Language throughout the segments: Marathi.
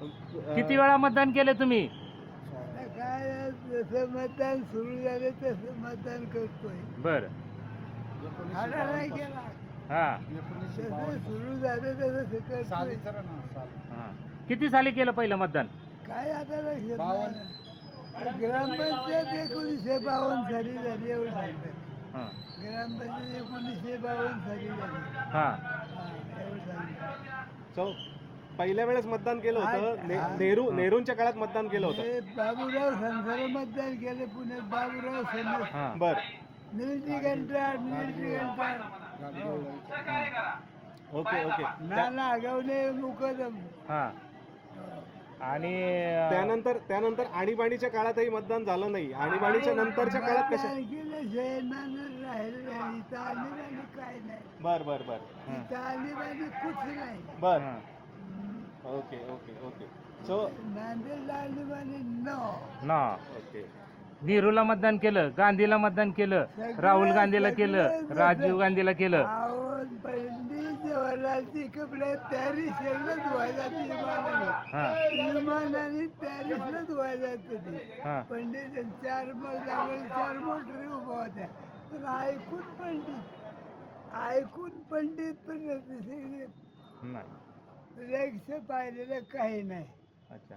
किती वेळा मतदान केलं तुम्ही? काय जसं मतदान सुरू झालं तसं मतदान करतोय. बर. नाही हा. जसं सुरू झालं तसं करतोय. हा. किती साली केलं पहिलं मतदान? काय आता लक्षात नाही. ग्रामपंचायत एकोणीसशे बावन्न साली झाली एवढं सांगतात हा. ग्रामपंचायत एकोणीसशे बावन्न साली झाली. हा. हा, एवढं सांगतात पहिल्या वेळेस मतदान केलं होतं. ने- नेहरू नेहरूंच्या काळात मतदान केलं होतं. हे बाबूराव संसार मतदान केलं पुण्यात बाबूराव हा बर. मिलिटरी कंत्राट मिलिटरी कंत्राट ओके ओके. नाना मुकदम. हा. आणि अं, त्यानंतर त्यानंतर आणीबाणीच्या काळातही मतदान झालं नाही. आणीबाणीच्या नंतरच्या काळात कशा केल्याशिवाय नाना राहिलं नाही. इथं आणीबाणी काय नाही. बर बर बर. इथं आणीबाणी कुठ नाही. बर. हा. ओके ओके ओके सो नांदेडला आणीबाणी नो. ना. ओके नेहरूला मतदान केलं गांधीला मतदान केलं राहुल गांधीला केलं राजीव गांधीला केलं. पंडित हा. विमानाने पॅरिसला धुवायला होते हा. चार मग चार मोटरी उभा होत्या. पण ऐकून पंडित ऐकून पंडित पण नव्हते. सगळे लक्ष पाहिलेलं काही नाही. अच्छा.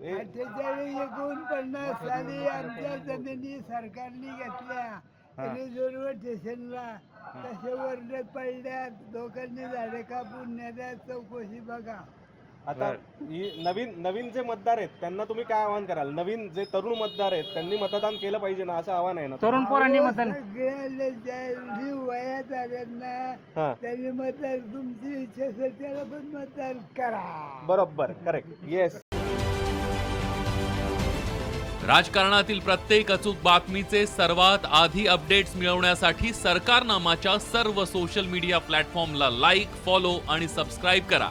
ए, अठ्ठेचाळीस एकोणपन्नास साली आमच्या जमिनी सरकारने घेतल्या. रिझर्व स्टेशनला. तसे वर्ग पडल्यात. लोकांनी झाडे कापून नेल्या चौकशी बघा. आता ही नवीन नवीन जे मतदार आहेत त्यांना तुम्ही काय आवाहन कराल? नवीन जे तरुण मतदार आहेत त्यांनी मतदान केलं पाहिजे ना असं आव्हान आहे ना? तरुण पोरांनी मतदान सगळ्याला वयात आल्यात ना त्यांनी मतदान तुमची इच्छा असेल त्याला पण मतदान करा. बरोबर करेक्ट येस राजकारणातील प्रत्येक अचूक बातमीचे सर्वात आधी अपडेट्स मिळवण्यासाठी सरकारनामाच्या सर्व सोशल मीडिया प्लॅटफॉर्मला लाईक फॉलो आणि सबस्क्राईब करा.